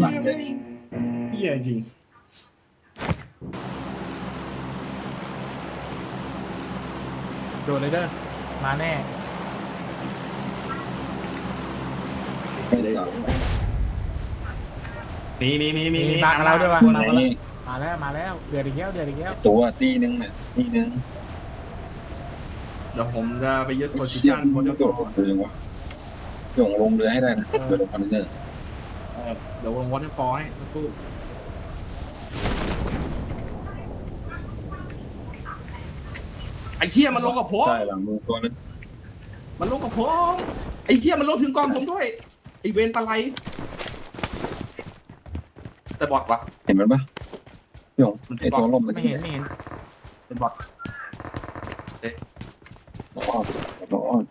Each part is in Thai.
หลังเลยเฮียจริงโดดเลยเด้อมาแน่ไม่ได้หรอกมีมีมีมีมีบางเราด้วยวะตัวไหนมาแล้วมาแล้วเดือดอีกแล้วเดือดอีกแล้วตัวตีนึงน่ะตีนึงเดี๋ยวผมจะไปยึดโพซิเชี่ยชั่นมัโพนซิจะโดชั่ดนลงเรือวะโยงลงเรือให้ได้นะเรือลงคอนเทนเนอร์ เดี๋ยววงวอเตอร์ฟอลให้สักครู่ไอ้เฮียมันลงกับผม ใช่หลังมือตัวนั้นมันลงกับผม ไอ้เฮียมันลงถึงกองผมด้วย ไอ้เวนตะไลแต่บอดวะเห็นมันปะโยงไอตัวล่มมันไม่เห็นไม่เห็นเป็นบอดตัวอ้อมตัวอ้อม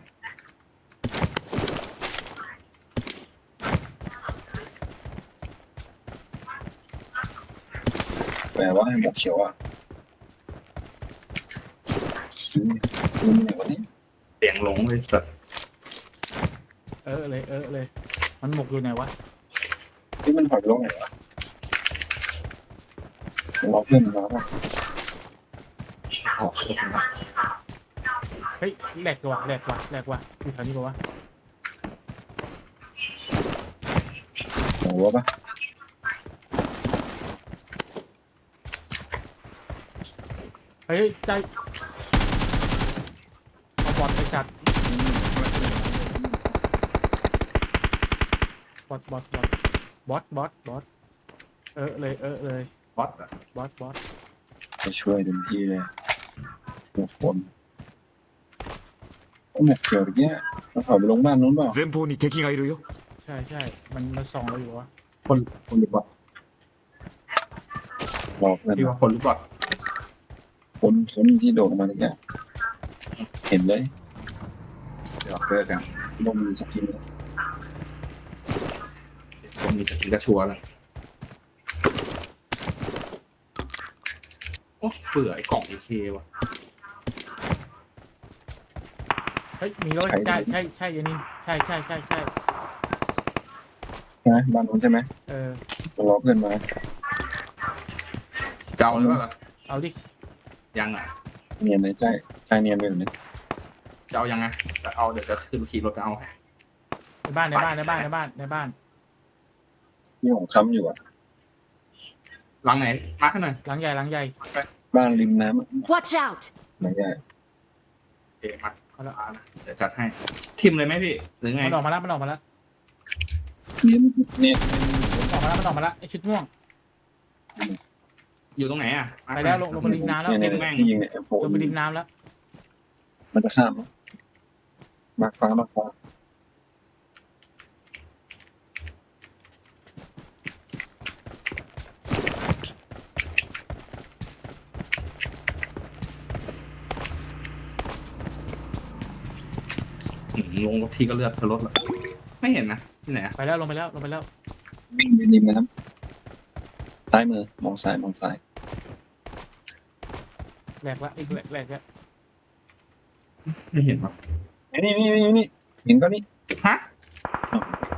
แปลว่าให้หมวกเขียวอะซื้อซื้อไหนวะเนี่ยเสียงหลงเลยสัตว์เออเลยเออเลย มันหมกอยู่ไหนวะที่มันถอยไปลงไหนวะรอเพื่อนมาป่ะออกเลยนะเฮ้ยแหลกว่ะแหลกว่ะแหลกว่ะอยู่แถวนี้ปะวะหัวป่ะ เฮ้ยใจเอาบอดไปจัดบอดบอดบอดบอดบอดบอดเออเลยเออเลย บอดอะ บอดบอด ไปช่วยเต็มที่เลยหมวกฝนเอาหมวกเขียวอย่างเงี้ยเราถอยไปลงบ้านนู้นเปล่า 前方に敵がいるよ ใช่ใช่มันมันส่องเราอยู่วะ คนคนหรือบอด รอเพื่อน พี่ว่าคนหรือบอด คนคนที่โดดออกมาเนี่ยเห็นเลยเดี๋ยวเพื่อกันลงมีสกินเลยผมมีสกิลกระชัวร์แล้วโอ้เบื่อไอ้กล่องเอเควะเฮ้ยมีรถใช่ใช่ใช่ยันนี่ใช่ใช่ใช่ใช่ใช่ไหมบ้านนู้นใช่ไหมเออรอเพื่อนมาเจ้าหรือเปล่าเอาดิ ยังอะเนียนเลยใจใจเนียนไปแบบนี้เจ้ายังไงจะเอาเดี๋ยวจะขึ้นขี่รถไปเอา ในบ้านในบ้านในบ้านในบ้านในบ้านนี่ของค้ำอยู่อะ หลังไหน มาร์คให้หน่อยหลังใหญ่หลังใหญ่บ้านริมน้ำอะ Watch out! หลังใหญ่เอะมาเอาละเดี๋ยวจัดให้ ทิมเลยไหมพี่ หรือไง มันออกมาแล้วมันออกมาแล้วเนียนเนี่ยออกมาแล้วมันออกมาแล้วไอชุดม่วง อยู่ตรงไหนอะมาร์คไปแล้วลงลงมาริมน้ำแล้วเนี่ยเนี่ยที่ยิงเนี่ยโฟลงไปริมน้ำแล้ว มันจะข้ามมากฟ้ามากฟ้าอืมลงรถทีก็เลือดทะลดละไม่เห็นนะที่ไหนอะไปแล้วลงไปแล้วลงไปแล้ววิ่งไปริมน้ำ ซ้ายมือ มองซ้าย มองซ้าย แหลกละอีกแหลกแหลกแล้วไม่เห็นปะนี่นี่นี่นี่เห็นก็นี่ฮะ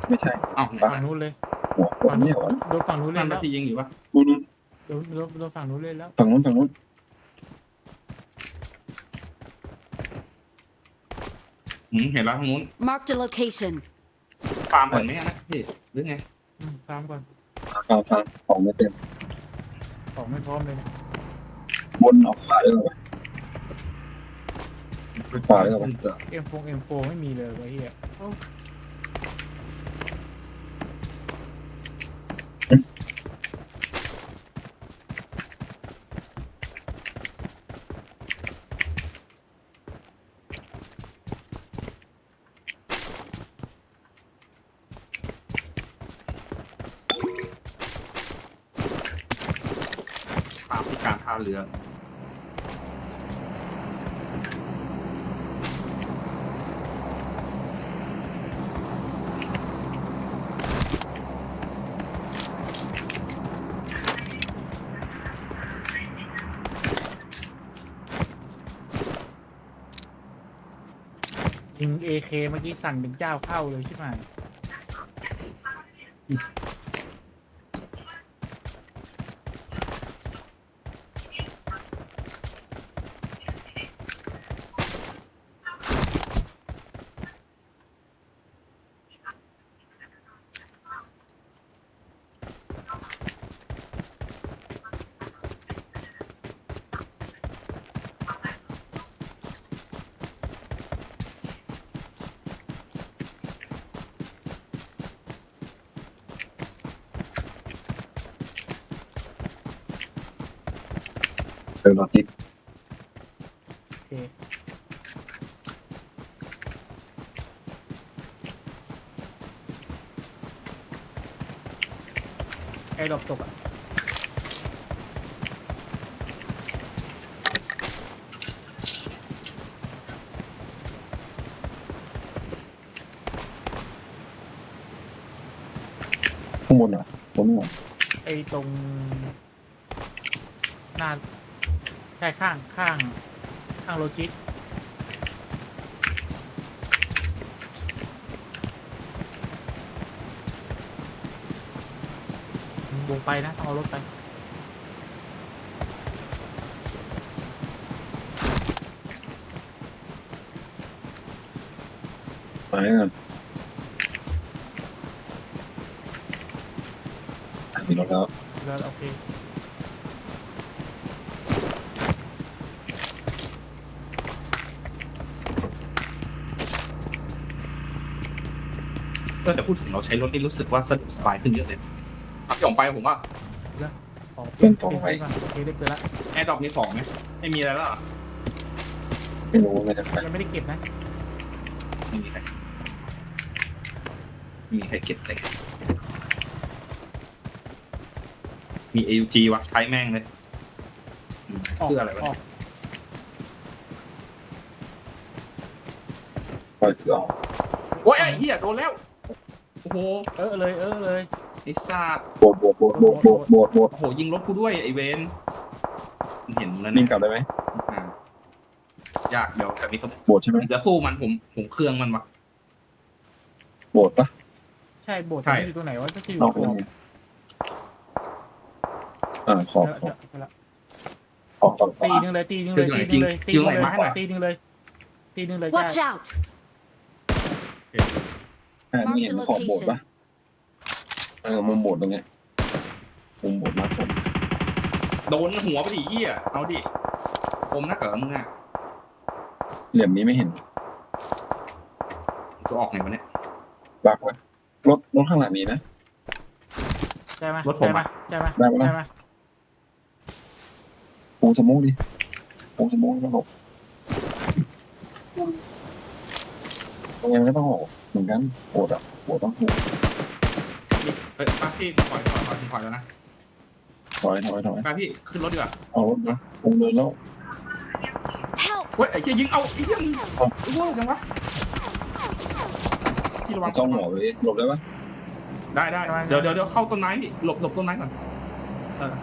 ไม่ใช่อ้าวไหนฝั่วะงนู้นเลยหัวคนนี่เหรอโดนฝั่งนู้นเล่นั่นนแล้รถวทียิงอยู่ปะนู่นนู่นโดนโดนโดนฝั่งนู้นเล่นแล้วฝั่งนู้นฝั่งนู้นอืมเห็นแล้วทางนู้น Marked a location. ฟาร์มก่อนไหมอะนะพี่หรือไงอืมฟาร์มก่อน ฟังฟังของไม่เต็มของไม่พร้อมเลยนะบนออกขวาเลยเหรอวะขวาเลยเหรอวะเอ็มโฟเอ็มโฟไม่มีเลยไอ้เหี้ยเอ้า ฟาร์มที่การท่าเรือ ยิงเอเคเมื่อกี้สั่นเป็นเจ้าเข้าเลยใช่ไหม เป็นรถติดโอเคไอ้ดอกตกอะข้างบนอะผมไม่หมดไอ้ตรงหน้าใช่ข้างข้างข้างโลจิสวงไปนะต้องเอารถไปไปกันอะมีรถแล้วแล้วโอเค ก็แต่พูดถึงเราใช้รถนี่รู้สึกว่าสะดวกสบายขึ้นเยอะเลยขับพี่ออกไปผมว่าออกเป็นตรงไปก่อนโอเคได้เกินละแอร์ดรอปมีของไหมไม่มีอะไรแล้วเหรอไม่รู้ไม่ได้ไปยังไม่ได้เก็บนะไม่มีใครไม่มีใครเก็บเลยมี AUG วะใช้แม่งเลยอืมออกเพื่ออะไรวะออกปล่อยคือออกโอ้ยไอ้เหี้ยโดนแล้ว โอ้โหเออเลยเออเลยไอ้ซาดโบดโบดโบดโบดโบดโบดโบดโอ้โหยิงรถกูด้วยไอ้เวนเห็นแล้วนิ่เนี่งยกลับได้ไหมอ่าอยากเดี๋ยวแต่มีคนโบดใช่ไหมเดี๋ยวสู้มันผมผมเครื่องมันวะโบดปะ ใช่โบสถ์ใช่ที่อยู่ตรงไหนวะจะอยู่นอกขเลอยบอ่าขอบเดี๋ยวขอบเดี๋ยวเดี๋ยวละขอบฝั่งขตีวาหนึงเลยตีหนึงเลยตีหนึงเลยตีหนึงเลยตีหนึงเลยตีหนึงเลย Watch จ้า out! อ่านี่เห็นขอบโบดปะเออมุมโบดตรงเนี้ยมุมโบดมากผมโดนหัวไปดิเหี้ยเอาดิผมนะเก๋อมึงอะเหลี่ยมนี้ไม่เห็นจะออกไงวะเนี่ย บักวะรถรถข้างหลังนี้นะ ใช่ไหมรถผมใช่ไหมอะ ใช่ไหมได้ปะ ใช่ไหมปูสมุกดิปูสมุกแล้วหลบ ตรงนี้มันก็ต้องหลบเหมือนกันโบดอะโบดต้องหูนี่เอ้ยป้าพี่ถอยถอยถอยถอยแล้วนะถอยถอยถอยป้าพี่ขึ้นรถดีกว่าเอารถนะลงเดินแล้ว Help! เฮ้ยไอ้เหี้ยยิงเอาไอ้เหี้ยมึงเอาไอ้เหี้ยจังวะพี่ระวังจ้องหัวเลยหลบได้ปะได้ได้เดี๋ยวเดี๋ยวเดี๋ยวเข้าต้นไม้พี่หลบหลบต้นไม้ก่อน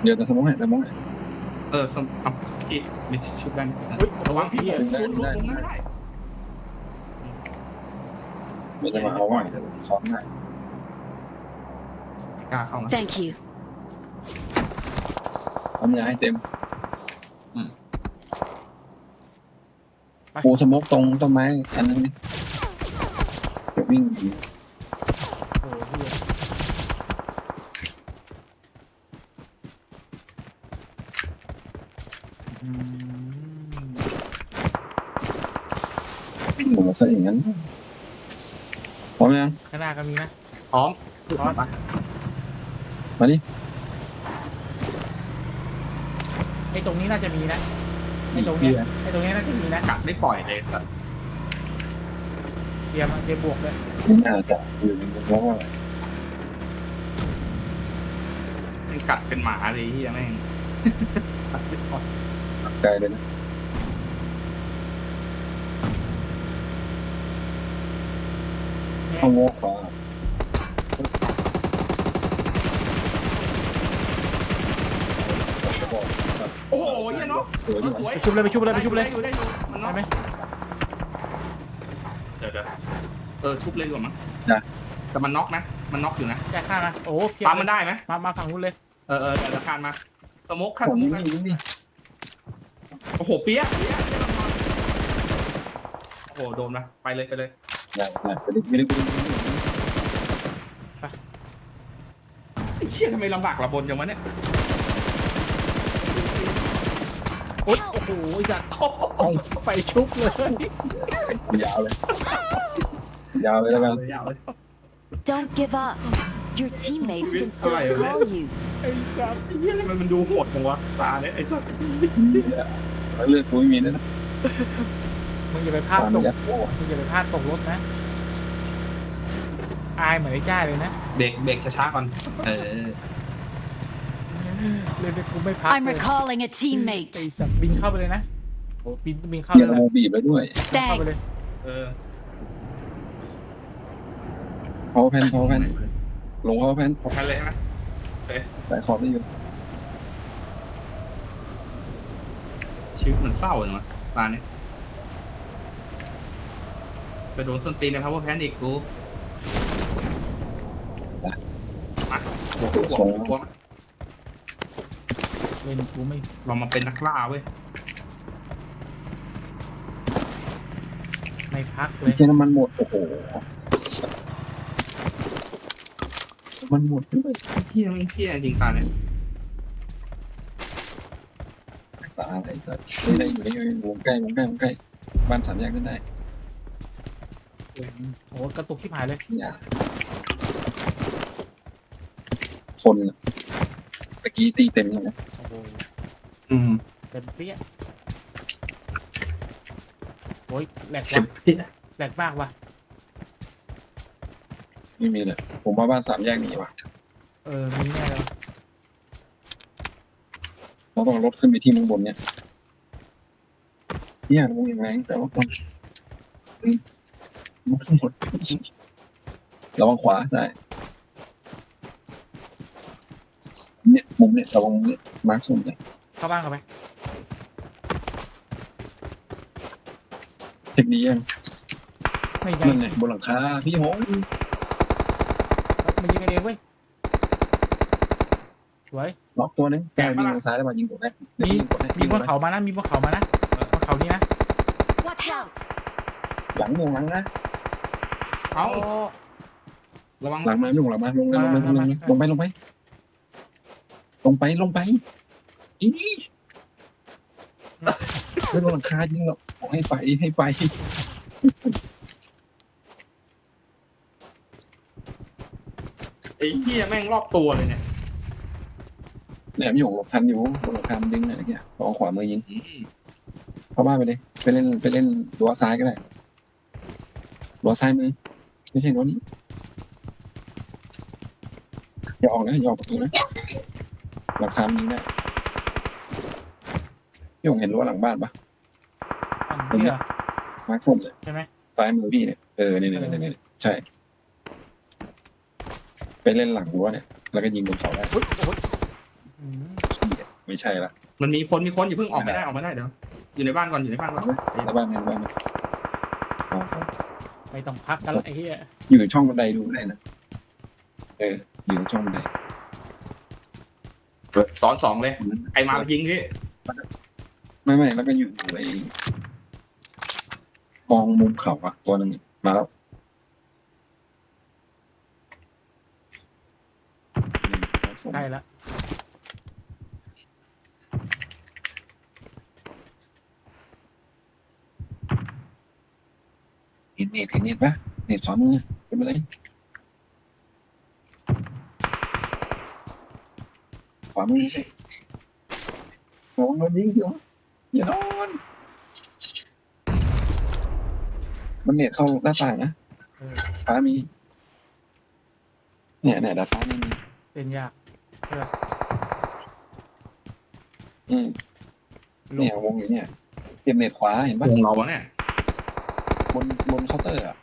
เดี๋ยวจะสมองให้สมองให้ เออสมเอาพี่มีชุบได้ไหมเฮ้ยระวังพี่ได้ศูนย์ศูนย์ได้ตรงนั้นไม่ได้ มันจะมาเอาว่าซ้อนได้ไม่กล้าเข้านะ Thank you. ทำยาให้เต็มอืมปูสมกตรงต้นไม้อันนั้นนี่เดี๋ยววิ่งหนีโอ้โหเหี้ยอืมวิ่งหมดซะอย่างนั้นพร้อ มยังข้างหน้าก็มีนะพร้อมพร้อมมาดิไอ้ตรงนี้น่าจะมีนะไอ้ตรงพี่เนี้ยไอ้ตรงเนี้ยน่าจะมีนะกัดไม่ปล่อยเลยสัตว์เตรียมเตรียมบวกเลยไม่น่าจะอยู่ในเพราะว่ามันกัดเป็นหมาเลยที่แม่งกัดไม่ปล่อย ไกลเลยนะ เนี่ย เข้าโง่ขวาโอ้โหเหี้ยเนาะสวยสจังวยไปชุบเลยไปชุบเลยไปชุบเลยได้อยู่ได้อยู่มันน็อกได้ไหมเดี๋ยวเดี๋ยวเออชุบเลยดีกว่ามั้งแต่มันน็อกนะ มันน็อกอยู่นะแยกข้างนะโอ้โหเพียบปั๊มเลมันยได้ไหมมามาฝั่งนู้นเลยเออเออเดี๋ยวราคามาสโมกค่าผสมโมนี่กนะนี่นี่โอ้โหเปี้ยะเปี้ยะเปี้ยะลงมาโอ้โหโดนนะไปเลยไปเลย อย่าอย่าไปดิไปดิไปดิไอ้เชี่ยทำไมลำบากระบนจังวะเนี่ยโอ๊ยโอ้โหจัดไปชุบเลยยาวเลยยาวเลยแล้วกัน ยาวเลย Don't give up. Your teammates can still call you. ไอ้สัสไอ้เหี้ยทำไมมันดูโหดจังวะตาเนี่ยไอ้สัสเลือดกูไม่มีนะ มึงอย่าไปพลาดตามตกยัดโอ้มึงอย่าไปพลาดตกรถนะ อายเหมือนไอ้จ้าเลยนะเบรกเบรกช้าๆก่อน เออเลยไปกูไม่พัก I'm เลย recalling a ไอ้ teammate. สัตว์บินเข้าไปเลยนะโอ้บินบินเข้าเกียเลยร์นะโมบีบไปด้วย Thanks. เออพอแพนพอแพนลงพอแพนพอแพ้เลยนะสายขอบได้อยู่ชีวิตเหมือนเศร้าเลยวะตาเนี่ย ไปโดนส้นตีนใน power pan อีกกูมาบวกบวกบวกบวกเล่นกูไม่เรามาเป็นนักล่าเว้ยไม่พักเลไอ้ยเกียร์น้ำมันหมด โอ้โหมันหมดด้วยเฮี้ยไม่งเฮี้ยจริงตาเนี่ยตาอะไรสัตว์ไม่ได้อยู่ในวงใกล้วงใกล้วงใกล้บ้านสามแยกนั่นได้ โอ้กระตุกที่หายเลยอย่าคนน่ะตะกี้ตีเต็มแล้วนะโอ้โหอืมเต็มเปี้ยโอ้ยแหลกเจ็บว่ะเพี้ยแหลกมากว่ะ ไม่มีเลย ผมว่าบ้านสามแยกหนีว่ะเออ มีแน่เลยเราต้องเอารถขึ้นไปที่มุงบนเนี่ยเนี่ยมุงยังไงแต่ว่าคนอืมมุง หมดระวังขวาได้เนี่ยมุมเนี่ยระวังมุมเนี่ยมาร์คสุ่มเนี่ยเข้าบ้านกันไปเทคนิคยังไม่ไงนั่นไงบนหลังคาพี่หงมันยิงกันเองเว้ยสวย ล็อกตัวนึงแกยิงทางซ้ายแล้วมายิงกดได้มี ยิงกดได้มีบนเขามานะ มีบนเขามานะบนเขานี้นะ Watch out. หลังวงหลังนะ เอ้าโอ้ระวังหลังมาลงหลังมาลงมาลงมาลงมาลงไปลงไปลงไปลงไปอีนี่ไม่ลงหลังคายิงหรอกบอกให้ไปให้ไปไอ้เฮี้ยแม่งรอบตัวเลยเนี่ยเนี่ยพี่หงหลบทันอยู่บนหลังคามันดึงอะไรเงี้ยลองขวามือยิงอืมเข้าบ้านไปเลยไปเล่นไปเล่นรั้วซ้ายก็ได้รั้วซ้ายมือ ไม่ใช่รั้วนี้อย่าออกนะอย่าออกประตูนะหลังคามันยิงได้พี่หงเห็นรั้วหลังบ้านปะฝั่งนี้เหรอมาร์คส้มเลยใช่ไหมซ้ายมือพี่เนี่ยเออเนี่ยเนี่ยเนี่ยเนี่ยใช่ ไปเล่นหลังรั้วเนี่ย แล้วก็ยิงบนเขาได้อุ๊ยโอ้ยอืมไม่ใช่ละมันมีคนมีคนอย่าเพิ่งออกไม่ได้ออกไม่ได้เดี๋ยวอยู่ในบ้านก่อนอยู่ในบ้านก่อนในบ้านในบ้านเอาเอา ไม่ต้องพักกันละไอ้เหี้ยอยู่ช่องบันไดดูได้นะ เออ อยู่ช่องบันไดสอนสองเลยใครมายิงพี่ไม่ไม่แล้วก็อยู่ไอ้มองมุมเขาอะตัวหนึ่งมาแล้วอืมใกล้ละ เหนเน็ตเห็นเน็ตปะเน็ตขวามือเป็นไปเลยขวามือใช่มองโดนยิงเดียวอย่านอนมันเน็ตเข้าหน้าต่างนะฟ้ามี เนี่ยเนี่ยดาดฟ้านี่มีเป็นยากอืมเนี่ยวงอยู่เนี่ยเก็บเน็ตขวาเห็นปะวงเราวะเนี่ย บนบนเคาน์เตอร์อะ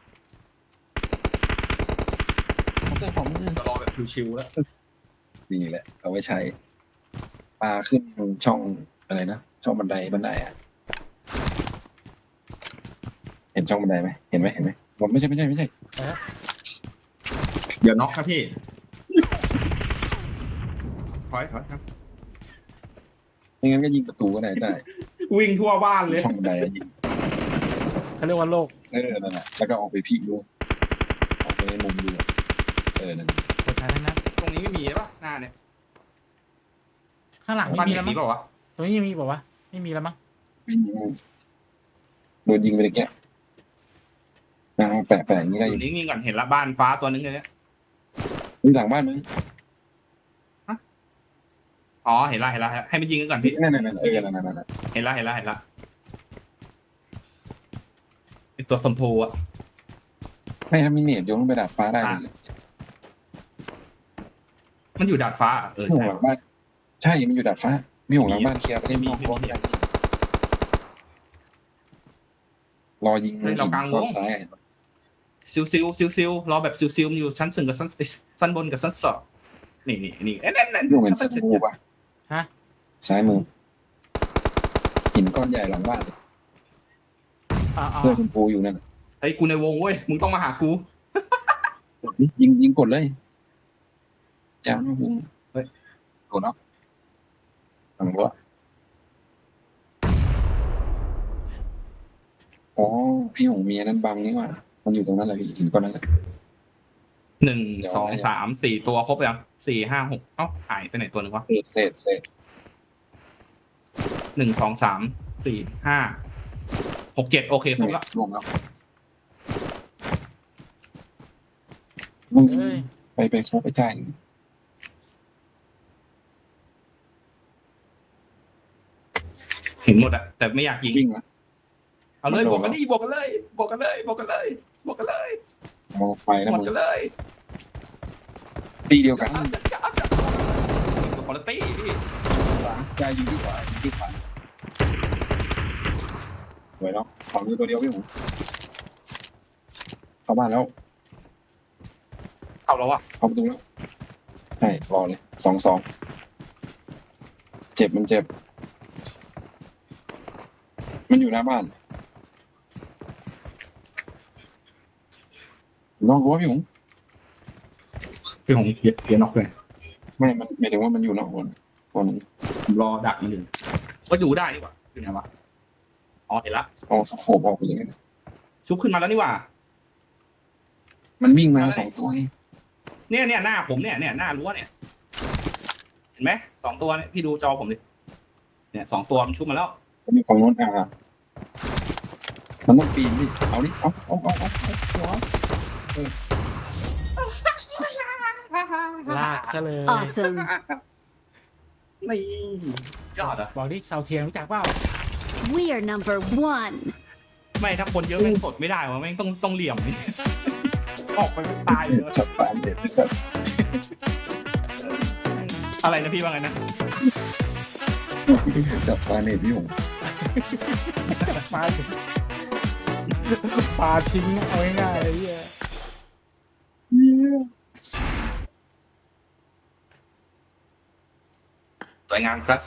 เคาน์เตอร์ของมือจะรอแบบชิวๆแล้วนี่แหละ เอาไว้ใช้ปลาขึ้นช่องอะไรนะ ช่องบันไดบันไดอะเห็นช่องบันไดไหมเห็นไหมเห็นไหมบนไม่ใช่ไม่ใช่ไม่ใช่ เดี๋ยวน็อกครับพี่ ถอยถอยครับไม่งั้นก็ยิงประตูก็ได้ใช่วิ่งทั่วบ้านเลยช่องบันไดอะยิง เขาเรียกว่าโลกเออนั่นแหละแล้วก็ออกไปพีกดูออกไปมุมดูอะเออนั่นกดใช้ทั้งนั้นตรงนี้ไม่มีปะหน้าเนี่ยข้างหลังไม่บ้านมีเด็แล้วกมั้มีงเปล่าวะตรงนี้ยังมีบอกว่าวะไม่มีแล้วมั้งไม่ยิงโดนยิงไปเลยแกนะแปะแปะอย่างนี้ได้ออยู่ยู่นิ่งๆก่อนเห็นละบ้านฟ้าตัวนึงเลยเนี่ยอยู่หลังบ้านมึงอ๋อเห็นละเห็นละให้มันยิงกันก่อนพี่นั่นนั่นนั่นเออนั่นนั่นนั่นเห็นละเห็นละเห็นละไอ ตัวสมพูอะไม่ถ้ามีเน็ตโยนลงไปดาดฟ้าได้เลยมันอยู่ดาดฟ้าอะเออพี่หงใช่หลังบ้านใช่มันอยู่ดาดฟ้ามีหงหลังบ้านเคลียร์ไปเล่นนอกรถได้รอยิงรถซ้ายซิวซิวซิวซิวรอแบบซิวซิวมันอยู่ชั้นสึงกับชั้นชั้นบนกับชั้นสองนี่นี่นี่เอ้ยนั่นนั่นพี่หงเป็นเส้นบูป่ะฮะ ซ้ายมือหินก้อนใหญ่หลังบ้าน อ่าอ่าเสื้อชมพูอยู่นั่นไอ้ยกูในวงเว้ย มึงต้องมาหากูยิงยิงกดเลยจ้าไม่หูเฮ้ยกดเนาะหลังรั้วอ๋อพี่หงมีอันนั้นบังนี่หว่ามันอยู่ตรงนั้นแหละพี่หินก้อนนั้นแหละ หนึ่งสองสามสี่ตัวครบยังสี่ห้าหกเอ้าหายไปไหนตัวหนึงวะเศษเศษเศษหนึ่งสองสามสี่ห้า หกเจ็ดโอเคครบละรวมแล้วมึงเอ้ยไปไปเข้าไปจ่ายเห็นหมดอะแต่ไม่อยากยิงวิ่งละเอาเลยมันบโดวกนกันดิบวกกันเลยบวกกันเลยบวกกันเลยบวกกันเลยมองไฟแล้วหมดมึงกันเลยตีเดียวกันจ้าจ้าจ้าจ้าตัวคุณภาพพี่ใจอยู่ที่ขวาอยู่ที่ขวา สวยเนาะของอยู่ตัวเดียวพี่หมูเข้าบ้านแล้ว เข้าแล้วอะเข้าประตูแล้วใช่รอเลยสองสองเจ็บมันเจ็บ มันอยู่หน้าบ้านนอกรั้วพี่หมูพี่ผมเพียเพียนอกเลยไม่มันหมายถึงว่ามันอยู่นอกรั้วคนผมรอดักมันอยู่ก็อยู่ได้นี่หว่าอยู่ไหนวะ อ๋อเห็นละเอาสโคบออกไปอย่างนั้นชุบขึ้นมาแล้วนี่หว่า มันวิ่งมาสองตัวไงเนี่ยเนี่ยหน้าผมเนี่ยเนี่ยหน้ารั้วเนี่ย เห็นไหมสองตัวเนี่ยพี่ดูจอผมดิเนี่ยสองตัวมันชุบมาแล้วมันมีฝั่งโน้นอ่ามันต้องปีนดิเอาดิเอาเอาเอาเอาเอาลากซะเลย Awesome. นี่ยอดอะบอกดิเสาเทียนรู้จักเปล่า We are number one. ไม่ถ้าคนเยอะแม่งสดไม่ได้วะแม่งต้องต้องเหลี่ยม ออกไปไม่ตายเลยจับปานเด็ดที่สุดอะไรนะพี่ว่าไงนะ จับปานเด็ดพี่หงปลาปลาทิ้งเอาง่ายๆเลยเหี้ยสวยงามครับ